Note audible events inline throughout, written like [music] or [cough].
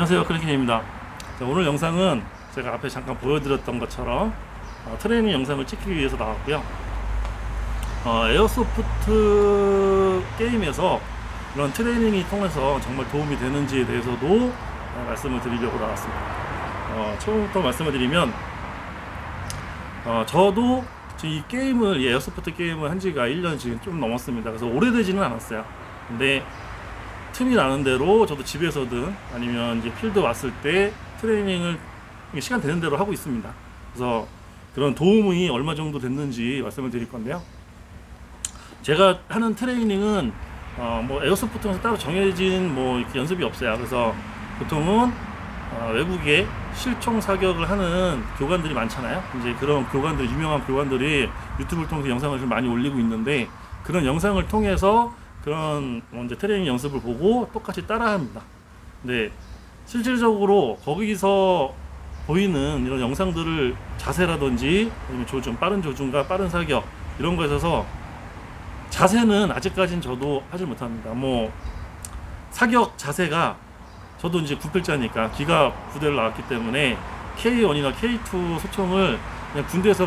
안녕하세요. 클리킹입니다. 자, 오늘 영상은 제가 앞에 잠깐 보여드렸던 것처럼 어, 트레이닝 영상을 찍기 위해서 나왔고요. 어, 에어소프트 게임에서 이런 트레이닝이 통해서 정말 도움이 되는지에 대해서도 어, 말씀을 드리려고 나왔습니다. 어, 처음부터 말씀을 드리면 어, 저도 이 게임을 이 에어소프트 게임을 한 지가 1년 지금 좀 넘었습니다. 그래서 오래되지는 않았어요. 근데 틈이 나는 대로 저도 집에서든 아니면 이제 필드 왔을 때 트레이닝을 시간 되는 대로 하고 있습니다. 그래서 그런 도움이 얼마 정도 됐는지 말씀을 드릴 건데요. 제가 하는 트레이닝은 어, 뭐 에어소프트에서 따로 정해진 뭐 연습이 없어요. 그래서 보통은 어, 외국에 실총 사격을 하는 교관들이 많잖아요. 이제 그런 교관들 유명한 교관들이 유튜브를 통해서 영상을 좀 많이 올리고 있는데 그런 영상을 통해서 그런 뭐 이제 트레이닝 연습을 보고 똑같이 따라합니다. 근데 실질적으로 거기서 보이는 이런 영상들을 자세라든지 아니면 조준, 빠른 조준과 빠른 사격 이런 거에 있어서 자세는 아직까진 저도 하지 못합니다. 뭐 사격 자세가 저도 이제 군필자니까 기가 부대를 나왔기 때문에 K1이나 K2 소총을 그냥 군대에서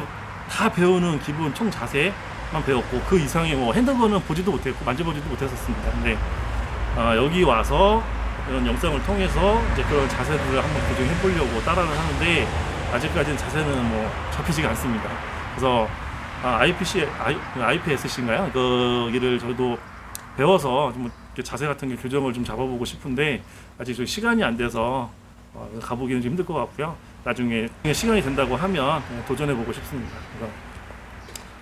다 배우는 기본 총 자세 만 배웠고 그 이상의 뭐 핸드건은 보지도 못했고 만져보지도 못했었습니다. 근데 아, 여기 와서 이런 영상을 통해서 이제 그런 자세들을 한번 교정해 보려고 따라를 하는데 아직까지는 자세는 뭐 잡히지가 않습니다. 그래서 아, IPC, I, IPSC인가요? 거기를 저도 배워서 좀 자세 같은 게 교정을 좀 잡아보고 싶은데 아직 좀 시간이 안 돼서 어, 가보기는 좀 힘들 것 같고요. 나중에 시간이 된다고 하면 도전해 보고 싶습니다. 그래서,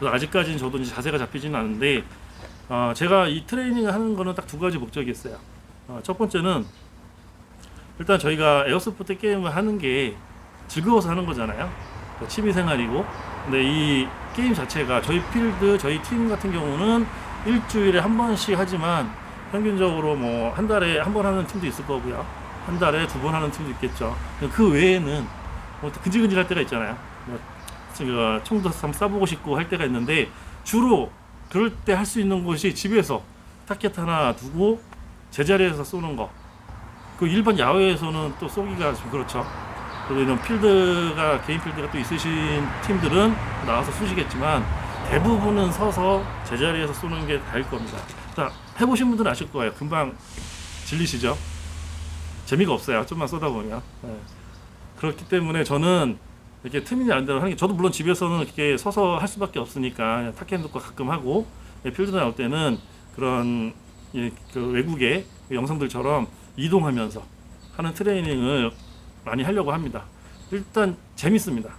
그래서 아직까지는 저도 이제 자세가 잡히지는 않는데 어, 제가 이 트레이닝을 하는 거는 딱 두 가지 목적이 있어요. 어, 첫 번째는 일단 저희가 에어소프트 게임을 하는 게 즐거워서 하는 거잖아요. 그 취미 생활이고. 근데 이 게임 자체가 저희 필드, 저희 팀 같은 경우는 일주일에 한 번씩 하지만 평균적으로 뭐 한 달에 한 번 하는 팀도 있을 거고요. 한 달에 두 번 하는 팀도 있겠죠. 그 외에는 뭐 근질근질할 때가 있잖아요. 뭐 그 총도 한번 쏴보고 싶고 할 때가 있는데 주로 그럴 때 할 수 있는 곳이 집에서 타켓 하나 두고 제자리에서 쏘는 거. 그 일반 야외에서는 또 쏘기가 좀 그렇죠. 그리고 이런 필드가 개인 필드가 또 있으신 팀들은 나와서 쏘시겠지만 대부분은 서서 제자리에서 쏘는 게 다일 겁니다. 자 해보신 분들은 아실 거예요. 금방 질리시죠. 재미가 없어요. 좀만 쏘다 보면. 네. 그렇기 때문에 저는 이렇게 틈이 안 되는 하는 게 저도 물론 집에서는 이렇게 서서 할 수밖에 없으니까 놓고 가끔 하고 예, 필드 나올 때는 그런 예, 그 외국의 영상들처럼 이동하면서 하는 트레이닝을 많이 하려고 합니다. 일단 재밌습니다.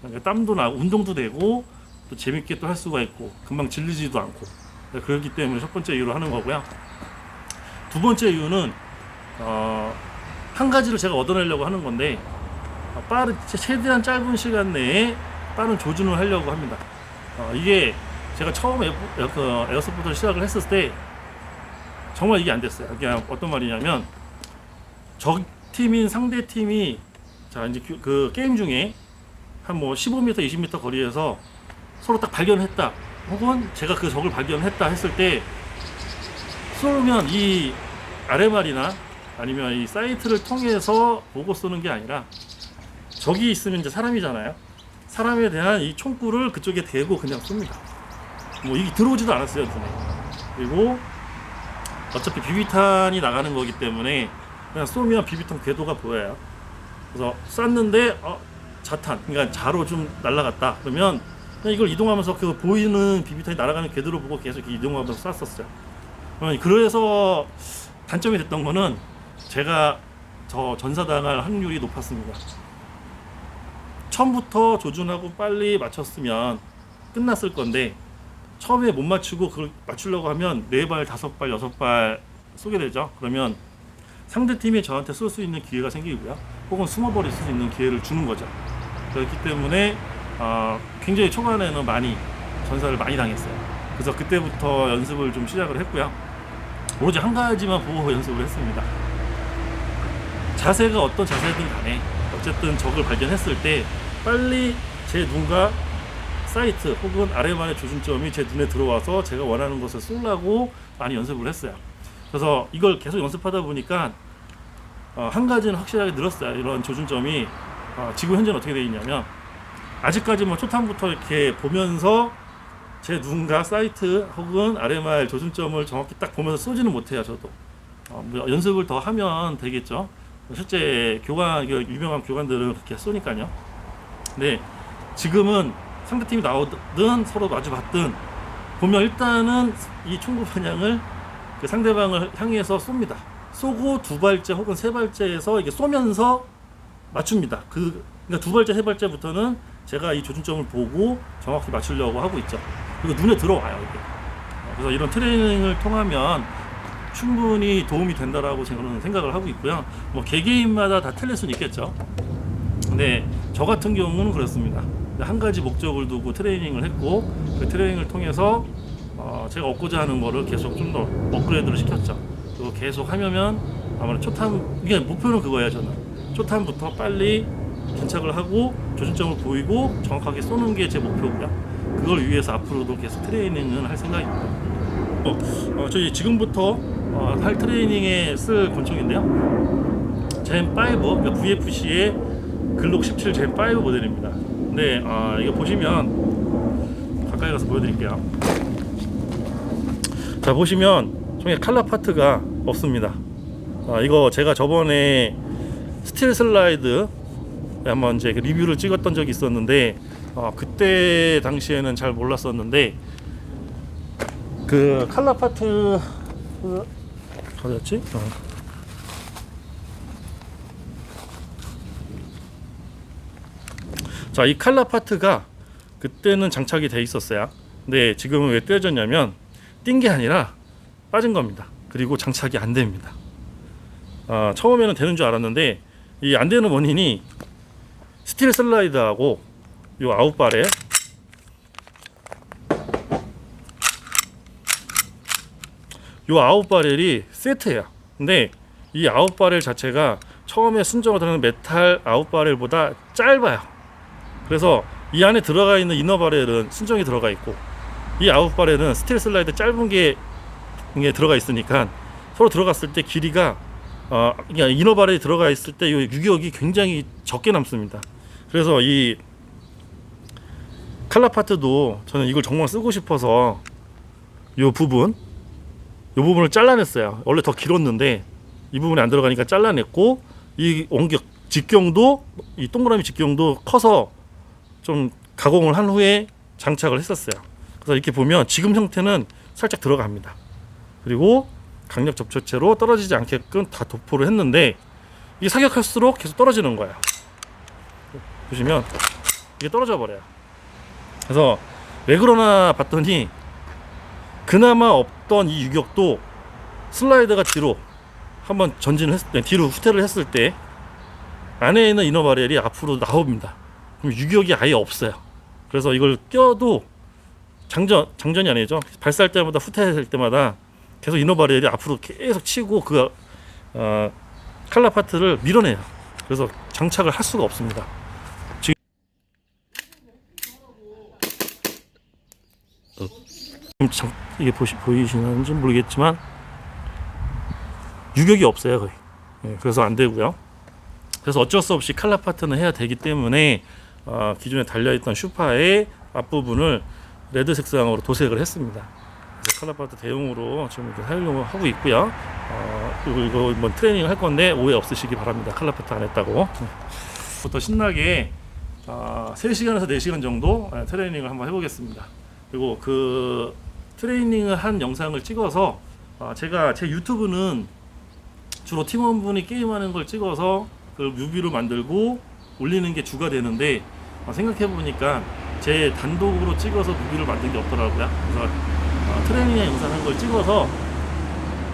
그러니까 땀도 나고 운동도 되고 또 재밌게 또 할 수가 있고 금방 질리지도 않고 네, 그렇기 때문에 첫 번째 이유로 하는 거고요. 두 번째 이유는 어, 한 가지를 제가 얻어내려고 하는 건데 어, 빠른 최대한 짧은 시간 내에 빠른 조준을 하려고 합니다. 어, 이게 제가 처음 에어, 에어, 그 에어소프트를 시작을 했을 때 정말 이게 안 됐어요. 이게 어떤 말이냐면 적 팀인 상대 팀이 자 이제 그, 그 게임 중에 한 뭐 15m, 20m 거리에서 서로 딱 발견했다. 혹은 제가 그 적을 발견했다 했을 때 쏘면 이 RMR이나 아니면 이 사이트를 통해서 보고 쏘는 게 아니라 적이 있으면 이제 사람이잖아요. 사람에 대한 이 총구를 그쪽에 대고 그냥 쏩니다. 뭐 이게 들어오지도 않았어요, 눈에. 그리고 어차피 비비탄이 나가는 거기 때문에 그냥 쏘면 비비탄 궤도가 보여요. 그래서 쐈는데 어, 자탄, 그러니까 자로 좀 날아갔다. 그러면 이걸 이동하면서 그 보이는 비비탄이 날아가는 궤도를 보고 계속 이동하면서 쐈었어요. 어, 그래서 단점이 됐던 거는 제가 저 전사당할 확률이 높았습니다. 처음부터 조준하고 빨리 맞췄으면 끝났을 건데 처음에 못 맞추고 그걸 맞추려고 하면 네 발, 다섯 발, 여섯 발 쏘게 되죠. 그러면 상대 팀이 저한테 쏠 수 있는 기회가 생기고요. 혹은 숨어버릴 수 있는 기회를 주는 거죠. 그렇기 때문에 어, 굉장히 초반에는 많이 전사를 많이 당했어요. 그래서 그때부터 연습을 좀 시작을 했고요. 오로지 한 가지만 보고 [laughs] 연습을 했습니다. 자세가 어떤 자세든 간에 어쨌든 적을 발견했을 때 빨리 제 눈과 사이트 혹은 아래만의 조준점이 제 눈에 들어와서 제가 원하는 것을 쏠라고 많이 연습을 했어요. 그래서 이걸 계속 연습하다 보니까 어, 한 가지는 확실하게 늘었어요. 이런 조준점이 어, 지금 현재는 어떻게 되어 있냐면 아직까지 뭐 초탐부터 이렇게 보면서 제 누군가 사이트 혹은 RMR 조준점을 정확히 딱 보면서 쏘지는 못해요. 저도 어, 뭐 연습을 더 하면 되겠죠. 실제 교관 그 유명한 교관들은 그렇게 쏘니까요. 네, 지금은 상대팀이 나오든 서로 마주 봤든 보면 일단은 이 총구 반향을 그 상대방을 향해서 쏩니다. 쏘고 두 발째 혹은 세 발째에서 이게 쏘면서 맞춥니다. 그 그러니까 두 발째 세 발째부터는 제가 이 조준점을 보고 정확히 맞추려고 하고 있죠. 그리고 눈에 들어와요 이게. 어, 그래서 이런 트레이닝을 통하면 충분히 도움이 된다라고 저는 생각을 하고 있고요. 뭐 개개인마다 다 틀릴 수는 있겠죠. 근데 저 같은 경우는 그렇습니다. 한 가지 목적을 두고 트레이닝을 했고 그 트레이닝을 통해서 어, 제가 얻고자 하는 거를 계속 좀 더 업그레이드를 시켰죠. 그리고 계속 하면 아무래도 초탐 이게 목표는 그거예요 저는 초탐부터 빨리 견착을 하고 조준점을 보이고 정확하게 쏘는 게 제 목표고요. 그걸 위해서 앞으로도 계속 트레이닝은 할 생각입니다. 어, 어, 저희 지금부터 어, 할 트레이닝에 쓸 권총인데요. 젠5 그러니까 VFC의 글록 17 젠5 모델입니다. 근데 아, 이거 보시면 가까이 가서 보여드릴게요. 자 보시면 총에 칼라 파트가 없습니다. 아, 이거 제가 저번에 스틸 슬라이드 한번 이제 그 리뷰를 찍었던 적이 있었는데 어, 그때 당시에는 잘 몰랐었는데 그 칼라 파트 그 어디였지? 어. 자, 이 칼라 파트가 그때는 장착이 돼 있었어요. 근데 지금은 왜 떼어졌냐면 띈게 아니라 빠진 겁니다. 그리고 장착이 안 됩니다. 아, 처음에는 되는 줄 알았는데 이 안 되는 원인이 스틸 슬라이드하고 요 아웃발에 요 아웃바렐이 세트예요. 근데 이 아웃바렐 자체가 처음에 순정으로 들어가는 메탈 아웃바렐보다 짧아요. 그래서 이 안에 들어가 있는 이너 바렐은 순정이 들어가 있고 이 아웃 바렐은 스틸 슬라이드 짧은 게 들어가 있으니까 서로 들어갔을 때 길이가 어, 그냥 이너 바렐이 들어가 있을 때 이 유격이 굉장히 적게 남습니다. 그래서 이 칼라 파트도 저는 이걸 정말 쓰고 싶어서 이 부분 이 부분을 잘라냈어요. 원래 더 길었는데 이 부분이 안 들어가니까 잘라냈고 이 원격 직경도 이 동그라미 직경도 커서 좀 가공을 한 후에 장착을 했었어요. 그래서 이렇게 보면 지금 형태는 살짝 들어갑니다. 그리고 강력 접촉체로 떨어지지 않게끔 다 도포를 했는데 이게 사격할수록 계속 떨어지는 거예요. 보시면 이게 떨어져 버려요. 그래서 왜 그러나 봤더니 그나마 없던 이 유격도 슬라이드가 뒤로 한번 전진을 했을 때 뒤로 후퇴를 했을 때 안에 있는 이너 바렐이 앞으로 나옵니다. 그럼 유격이 아예 없어요. 그래서 이걸 껴도 장전 장전이 아니죠. 발사할 때마다 후퇴할 때마다 계속 이너 바렐이 앞으로 계속 치고 그 어, 칼라 파트를 밀어내요. 그래서 장착을 할 수가 없습니다. 지금 장, 이게 보시, 보이시는지 모르겠지만 유격이 없어요 거의. 예, 그래서 안 되고요. 그래서 어쩔 수 없이 칼라 파트는 해야 되기 때문에 어, 기존에 달려있던 슈파의 앞부분을 레드 색상으로 도색을 했습니다. 그래서 칼라 파트 대용으로 지금 이렇게 사용을 하고 있고요. 어, 그리고 이거 뭐 트레이닝 할 건데 오해 없으시기 바랍니다. 칼라 파트 안 했다고. 부터 신나게 어, 3시간에서 4시간 정도 예, 트레이닝을 한번 해보겠습니다. 그리고 그 트레이닝을 한 영상을 찍어서 어, 제가 제 유튜브는 주로 팀원분이 게임하는 걸 찍어서 그 뮤비로 만들고 올리는 게 주가 되는데 어, 생각해 보니까 제 단독으로 찍어서 뮤비를 만든 게 없더라고요. 그래서 어, 트레이닝 영상 한걸 찍어서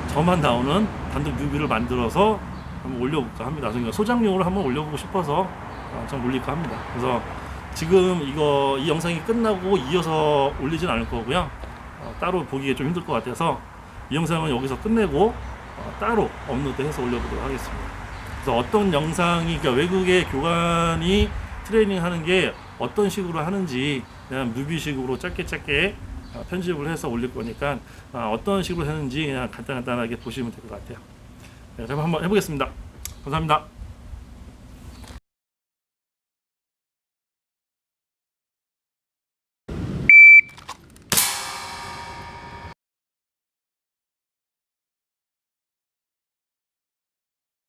저만 나오는 단독 뮤비를 만들어서 한번 올려볼까 합니다. 그러니까 소장용으로 한번 올려보고 싶어서 어, 좀 올릴까 합니다. 그래서 지금 이거 이 영상이 끝나고 이어서 올리진 않을 거고요. 어, 따로 보기에 좀 힘들 것 같아서 이 영상은 여기서 끝내고 어, 따로 업로드해서 올려보도록 하겠습니다. 그래서 어떤 영상이 그러니까 외국의 교관이 트레이닝 하는 게 어떤 식으로 하는지 그냥 뮤비식으로 짧게 짧게 어, 편집을 해서 올릴 거니까 어, 어떤 식으로 하는지 그냥 간단간단하게 보시면 될 것 같아요. 네, 한번 해보겠습니다. 감사합니다.